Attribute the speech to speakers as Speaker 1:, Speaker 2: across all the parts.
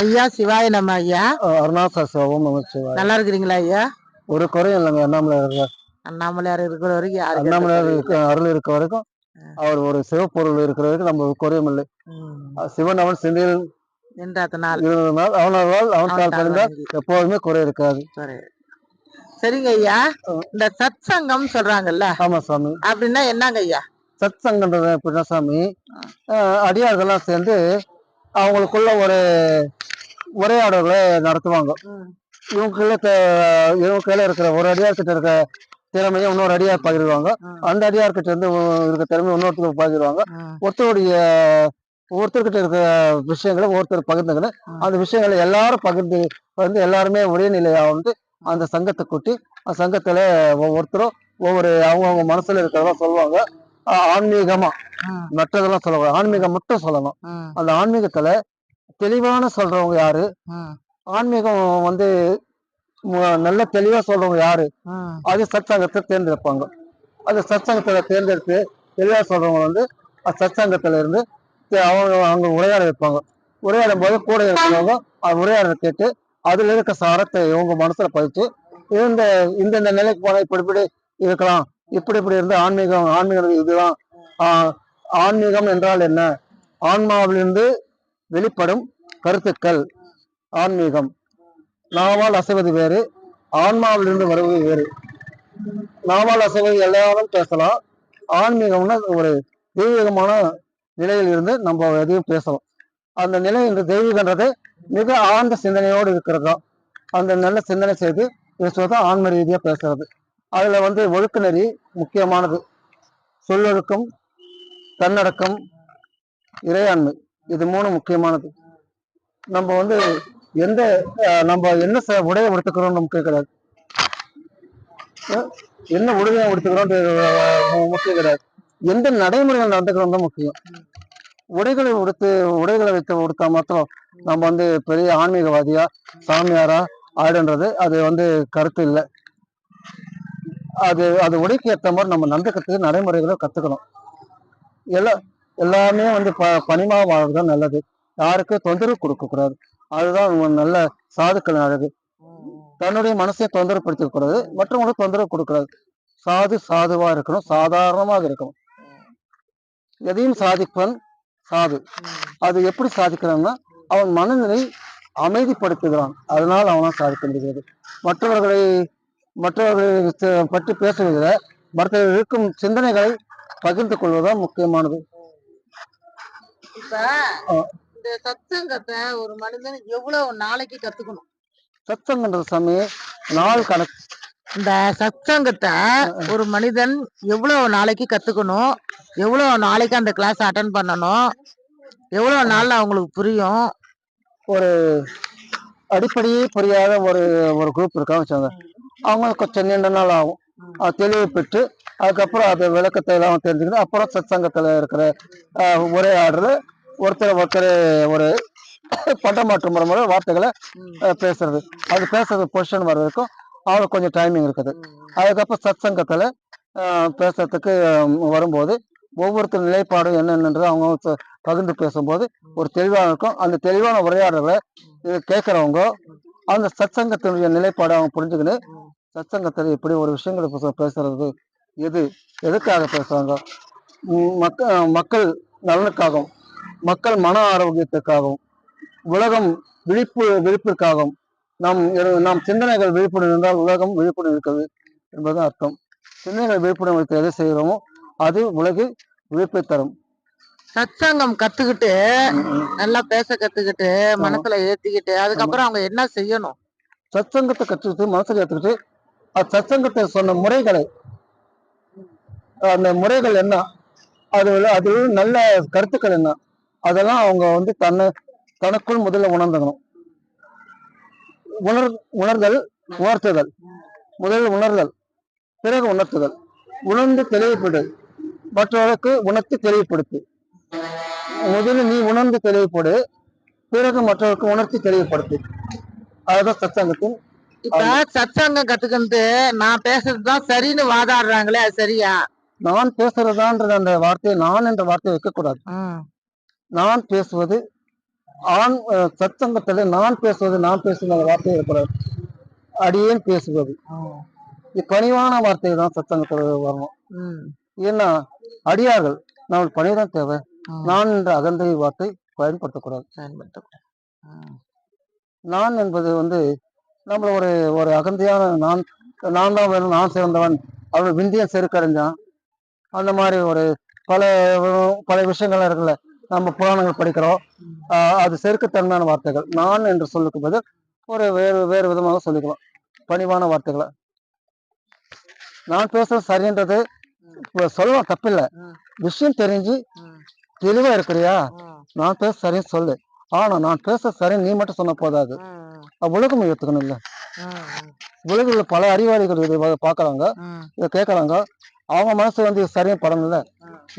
Speaker 1: ஐயா சிவாய நம்ம ஐயா.
Speaker 2: அருணாசல சிவம் நமச்சிவாய்
Speaker 1: நல்லா இருக்கிறீங்களா ஐயா?
Speaker 2: ஒரு குறையும் இல்லைங்க அண்ணாமலையார்
Speaker 1: அண்ணாமலையார் இருக்கிற வரைக்கும் யாருக்கு
Speaker 2: அண்ணாமலையார் இருக்க அருள் இருக்க வரைக்கும் அவர் ஒரு சிவப்பொருள் இருக்கிற வரைக்கும் நம்ம குறையும் இல்லை. சிவன் அவன் சிந்தையில்
Speaker 1: நின்றாத்த நாள்
Speaker 2: இருந்ததுனால் அவனால் அவன்
Speaker 1: அவன்
Speaker 2: கால்
Speaker 1: கால்
Speaker 2: பணிந்தால்
Speaker 1: வணங்கி.
Speaker 2: எப்போதுமே குறை இருக்காது.
Speaker 1: சரி சரிங்க ஐயா இந்த சத் சங்கம் சொல்றாங்கல்ல?
Speaker 2: ஆமா சாமி.
Speaker 1: அப்படின்னா என்னங்க ஐயா?
Speaker 2: சத் சங்கன்றது எப்படின்னா சாமி அஹ் அடியார்கள்லாம் சேர்ந்து அவங்களுக்குள்ள ஒரு உரையாடல்களை நடத்துவாங்க. இவங்க கையில த- இவங்க கையில இருக்கிற ஒரு அடியார் கிட்ட இருக்க திறமையை இன்னொரு அடியார் பகிர்வாங்க. அந்த அடியார் கிட்ட இருந்து இருக்க திறமையை இன்னொருத்தருக்கு பகிர்வாங்க. ஒருத்தருடைய ஒருத்தர்கிட்ட இருக்கிற விஷயங்களை ஒருத்தர் பகிர்ந்துக்கின்னு
Speaker 1: ம்.
Speaker 2: அந்த விஷயங்களை எல்லாரும் பகிர்ந்து வந்து எல்லாருமே ஒரே நிலையா வந்து அந்த சங்கத்தை கூட்டி அந்த சங்கத்துல ஒவ்வொருத்தரும் ஒவ்வொரு அவங்கவுங்க மனசுல இருக்கிறதா சொல்லுவாங்க. ஆன்மீகமா. மற்றதெல்லாம் சொல்லக்கூடாது ஆன்மீகம் மட்டும் சொல்லணும். அந்த ஆன்மீகத்துல தெளிவான சொல்றவங்க யாரு. ஆன்மீகம் வந்து நல்ல தெளிவா சொல்றவங்க யாரு. அது சத்சங்கத்தை தேர்ந்தெடுப்பாங்க அந்த சத்சங்கத்துல தேர்ந்தெடுத்து தெளிவா சொல்றவங்க வந்து சத்சங்கத்துல இருந்து அவங்க அவங்க உரையாட வைப்பாங்க உரையாடும் போது கூட இருக்கிறவங்க அந்த உரையாடலை கேட்டு அதுல இருக்க சாரத்தை இவங்க மனசுல பதிச்சு இந்த இந்த இந்த நிலைக்கு போனா இப்படி இப்படி இருக்கலாம் இப்படி இப்படி இருந்து ஆன்மீகம் ஆன்மீகம் இதுதான் ஆன்மீகம் என்றால் என்ன? ஆன்மாவிலிருந்து வெளிப்படும் கருத்துக்கள் ஆன்மீகம். நாவால் அசைவது வேறு ஆன்மாவிலிருந்து வருவது வேறு. நாவால் அசைவது எல்லாரும் பேசலாம். ஆன்மீகம்னா ஒரு தெய்வீகமான நிலையில் இருந்து நம்ம எதையும் பேசலாம். அந்த நிலை இந்த தெய்வீகன்றது மிக ஆழ்ந்த சிந்தனையோடு இருக்கிறது தான். அந்த நல்ல சிந்தனை செய்து பேசுவது ஆன்ம ரீதியாக பேசுறது. அதில் வந்து ஒழுக்க நெறி முக்கியமானது. சொல்லொழுக்கம் தன்னடக்கம் இறையாண்மை இது மூணு முக்கியமானது. நம்ம வந்து எந்த நம்ம என்ன ச- உடைய உடுத்துக்கிறோம் நமக்கு கிடையாது என்ன உடையை உடுத்துக்கிறோம் முக்கியம் கிடையாது எந்த நடைமுறைகள் நடந்துக்கிறோம் தான் முக்கியம். உடைகளை உடுத்து உடைகளை வைத்து உடுத்தா மாத்திரம் நம்ம வந்து பெரிய ஆன்மீகவாதியா சாமியாரா ஆடுன்றது அது வந்து கருத்து இல்லை. அது அது உடைக்கு ஏற்ற மாதிரி நம்ம நடந்துக்கிறதுக்கு நடைமுறைகளை கத்துக்கணும். எல்லா எல்லாமே வந்து ப பணிமா வாழ்றது தான் நல்லது. யாருக்கும் தொந்தரவு கொடுக்கக்கூடாது. அதுதான் நல்ல சாதுக்கள் அழகு தன்னுடைய மனசை தொந்தரப்படுத்திக்க கூடாது மற்றவங்களுக்கு தொந்தரவு கொடுக்கூடாது சாது சாதுவா இருக்கணும் சாதாரணமாக இருக்கணும். எதையும் சாதிப்பன் சாது. அது எப்படி சாதிக்கிறான்னா அவன் மனநிலை அமைதிப்படுத்துகிறான். அதனால் அவனால் சாதிக்க முடிகிறது. மற்றவர்களை மற்றவர்களை பற்றி பேசுவதில் மற்றவர்கள் இருக்கும் சிந்தனைகளை பகிர்ந்து கொள்வதுதான் முக்கியமானது.
Speaker 1: இந்த சத்சங்கத்தை ஒரு மனிதன் எவ்வளவு நாளைக்கு கத்துக்கணும்?
Speaker 2: சத்தங்கன்ற சாமி நாள் கணக்கு.
Speaker 1: இந்த சத்சங்கத்தை ஒரு மனிதன் எவ்வளவு நாளைக்கு கத்துக்கணும்? எவ்வளவு நாளைக்கு அந்த கிளாஸ் அட்டன் பண்ணணும்? எவ்வளவு நாள்ல அவங்களுக்கு புரியும்?
Speaker 2: அடிப்படையே புரியாத ஒரு ஒரு குரூப் இருக்கான்னு வச்சாங்க அவங்க கொஞ்சம் நீண்ட நாள் ஆகும். அது தெளிவு பெற்று அதுக்கப்புறம் அது விளக்கத்தை எல்லாம் தெரிஞ்சுக்கிட்டு அப்புறம் சத்சங்கத்துல இருக்கிற ஆஹ், உரையாடல ஒருத்தர் ஒருத்தர் ஒரு பட்டமாற்றம் முறை முறை வார்த்தைகளை பேசுறது. அது பேசுறது பொசிஷன் வர வரைக்கும் அவங்களுக்கு கொஞ்சம் டைமிங் இருக்குது. அதுக்கப்புறம் சத்சங்கத்துல பேசுறதுக்கு வரும்போது ஒவ்வொருத்தர் நிலைப்பாடும் என்னென்னன்றது அவங்க பகிர்ந்து பேசும்போது ஒரு தெளிவாக இருக்கும். அந்த தெளிவான உரையாடலை கேட்குறவங்க அந்த சத்சங்கத்தினுடைய நிலைப்பாடை அவங்க புரிஞ்சுக்கின்னு சத்சங்கத்தில் இப்படி ஒரு விஷயங்களை பேச- பேசுறது எது எதுக்காக பேசுறாங்க? உம் மக்க மக்கள் நலனுக்காகவும் மக்கள் மன ஆரோக்கியத்துக்காகவும் உலகம் விழிப்பு விழிப்பிற்காகவும் நம் நம் சிந்தனைகள் விழிப்புடன் இருந்தால் உலகம் விழிப்புடன் இருக்கிறது என்பது அர்த்தம். சிந்தனைகள் விழிப்புடன் வைத்து எதை செய்கிறோமோ அது உலகில் விழிப்பை தரும்.
Speaker 1: சத்சங்கம் கத்துக்கிட்டு நல்லா பேச கத்துக்கிட்டு மனசுல ஏத்திக்கிட்டு அதுக்கப்புறம் அவங்க என்ன செய்யணும்?
Speaker 2: சத்சங்கத்தை கற்றுக்கிட்டு மனசுல ஏற்றுக்கிட்டு அது சத்சங்கத்தை சொன்ன முறைகளை அந்த முறைகள் என்ன? அது அது நல்ல கருத்துக்கள் என்ன? அதெல்லாம் அவங்க வந்து தன்னை தனக்குள் முதல்ல உணர்ந்துக்கணும். உணர் உணர்தல் உணர்த்துதல். முதலில் உணர்தல் பிறகு உணர்த்துதல். உணர்ந்து தெளிவுபடு. மற்றவர்களுக்கு உணர்த்து தெளிவுபடுத்து. முதல்ல நீ உணர்ந்து தெளிவுபடு. பிறகு மற்றவருக்கு உணர்த்தி தெளிவுபடுத்து. அதுதான் சத்சங்கத்தின்
Speaker 1: இப்ப சத்சங்கம் கத்துக்கிட்டு நான் பேசுறதுதான் சரின்னு வாதாடுறாங்களே அது சரியா?
Speaker 2: நான் பேசுறதான்ற அந்த வார்த்தையை நான் என்ற வார்த்தையை வைக்கக்கூடாது. நான் பேசுவது ஆண் சத்சங்கத்துல நான் பேசுவது நான் பேசுவது அந்த வார்த்தையை இருக்கக்கூடாது அடியேன் பேசுவது. பணிவான வார்த்தை தான் சத்சங்கத்துல வரணும். ஏன்னா அடியார்கள் நம்மளுக்கு பணிதான் தேவை. நான் என்ற அகந்தை வார்த்தை பயன்படுத்தக்கூடாது.
Speaker 1: பயன்படுத்தக்கூடாது.
Speaker 2: நான் என்பது வந்து நம்மள ஒரு ஒரு அகந்தையான நான் நான் தான் வேணும் நான் சிறந்தவன். அவன் விந்தியன் செருக்கடைஞ்சான் அந்த மாதிரி ஒரு பல பல விஷயங்கள் இருக்குல்ல. நம்ம புராணங்கள் படிக்கிறோம். அது செருக்குத்தன்மையான வார்த்தைகள். நான் என்று சொல்லுக்கு பதில் ஒரு வேறு வேறு விதமாக சொல்லிக்கலாம். பணிவான வார்த்தைகளை. நான் பேசுறது சரின்றது சொல்லலாம் தப்பில்லை. விஷயம் தெரிஞ்சு தெளிவா இருக்கிறியா? நான் பேச சரின்னு சொல்லு. ஆனா நான் பேச சரின்னு நீ மட்டும் சொன்ன போதாது. உலகம் ஏத்துக்கணும் இல்ல உலகில் பல அறிவாளிகள் இதை பார்க்கறாங்க. இதை கேட்கறாங்க அவங்க மனசு வந்து இது சரியா படணும்ல.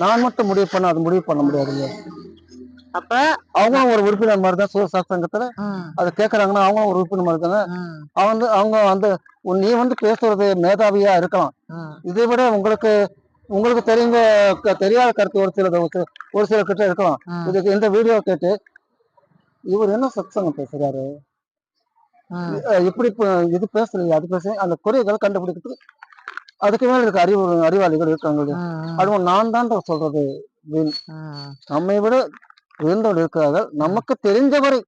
Speaker 2: நான் மட்டும் முடிவு பண்ண அது முடிவு பண்ண முடியாது இல்லையா?
Speaker 1: அப்ப?
Speaker 2: அவங்களும் ஒரு உறுப்பினர் மாதிரி தான் சூழ் சங்கத்துல அதை கேட்கறாங்கன்னா அவங்களும் ஒரு உறுப்பினர் மாதிரி தானே? அவங்க வந்து அவங்க வந்து நீ வந்து பேசுறது மேதாவியா இருக்கலாம். இதை விட உங்களுக்கு உங்களுக்கு தெரிஞ்ச தெரியாத கருத்து ஒரு சில ஒரு சில கிட்ட இருக்கலாம். இதுக்கு இந்த வீடியோ கேட்டு இவர் என்ன சத்சங்கம் பேசுறாரு? ப- இது பேசலையே அது பேச அந்த குறைகளை கண்டுபிடிக்கிறதுக்கு அதுக்கு மேல இருக்க அறிவு அறிவாளிகள் இருக்காங்க அதுவும் நான் தான் சொல்றது நம்மை விட உயர்ந்தவர் இருக்கிறார்கள். நமக்கு தெரிந்தவரை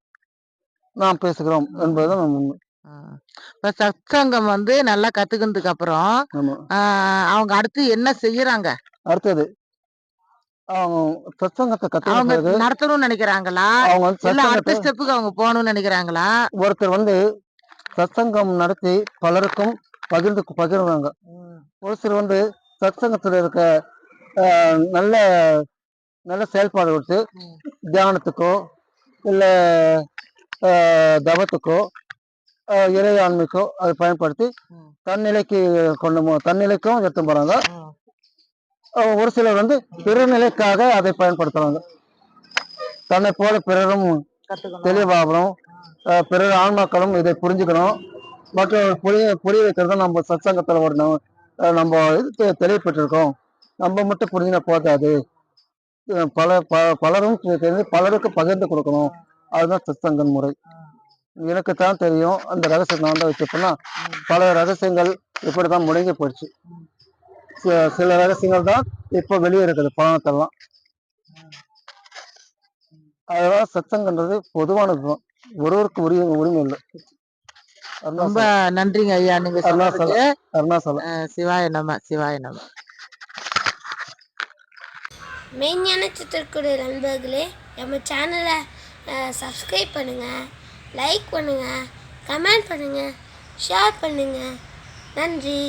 Speaker 2: நாம் பேசுகிறோம் என்பதுதான் நம்ம உண்மை.
Speaker 1: இப்ப சத்சங்கம் வந்து நல்லா கத்துக்கினதுக்கு அப்புறம் அவங்க அடுத்து என்ன செய்யறாங்க?
Speaker 2: அடுத்தது சத்சங்கத்தை கத்துக்கிறது
Speaker 1: நடத்தணும்னு நினைக்கிறாங்களா
Speaker 2: அவங்க
Speaker 1: இல்ல அடுத்த ஸ்டெப்புக்கு அவங்க போகணும்னு நினைக்கிறாங்களா
Speaker 2: ஒருத்தர் வந்து சத்சங்கம் நடத்தி பலருக்கும் பகிர்ந்து பகிர்றாங்க ஒரு சிலர் வந்து சத்சங்கத்துல இருக்க நல்ல நல்ல செயல்பாடு கொடுத்து. தியானத்துக்கோ இல்ல தவத்துக்கோ இறையாண்மைக்கோ அதை பயன்படுத்தி. தன்னிலைக்கு கொண்டு தன்னிலைக்கும் எடுத்து. ஆஹ், ஒரு சிலர் வந்து பிறநிலைக்காக அதை பயன்படுத்துறாங்க. தன்னை போல பிறரும் தெளிவாகணும். பிறர் ஆன்மாக்களும் இதை புரிஞ்சுக்கணும். மற்ற புரிய புரிய வைக்கிறது நம்ம சத்சங்கத்துல ஒரு நம்ம இது தெ- தெளிவுபட்டிருக்கோம். நம்ம மட்டும் புரிஞ்சினா போதாது. பல ப- பலரும் தெரிஞ்சு பலருக்கு பகிர்ந்து கொடுக்கணும். அதுதான் சத்சங்கன் முறை. எனக்கு தான் தெரியும். அந்த ரகசியம் நான் தான் வச்சிருப்பேன்னா பல ரகசியங்கள் இப்படிதான் முடங்கி போயிடுச்சு சில ரகசியங்கள் தான் இப்போ வெளியே இருக்குது பணத்தெல்லாம். அதனால சத்தங்கன்றது பொதுவானதுதான் ஒருவருக்கு உரிய உரிமை இல்லை.
Speaker 1: ரொம்ப நன்றிங்க ஐயா நீங்க
Speaker 2: அருணாசலம்.
Speaker 1: சிவாய நம சிவாய நம.
Speaker 3: மெய்ஞான சித்திரக்குடி நண்பர்களே நம்ம சேனலை சப்ஸ்கிரைப் பண்ணுங்கள் லைக் பண்ணுங்கள் கமெண்ட் பண்ணுங்கள் ஷேர் பண்ணுங்கள் நன்றி.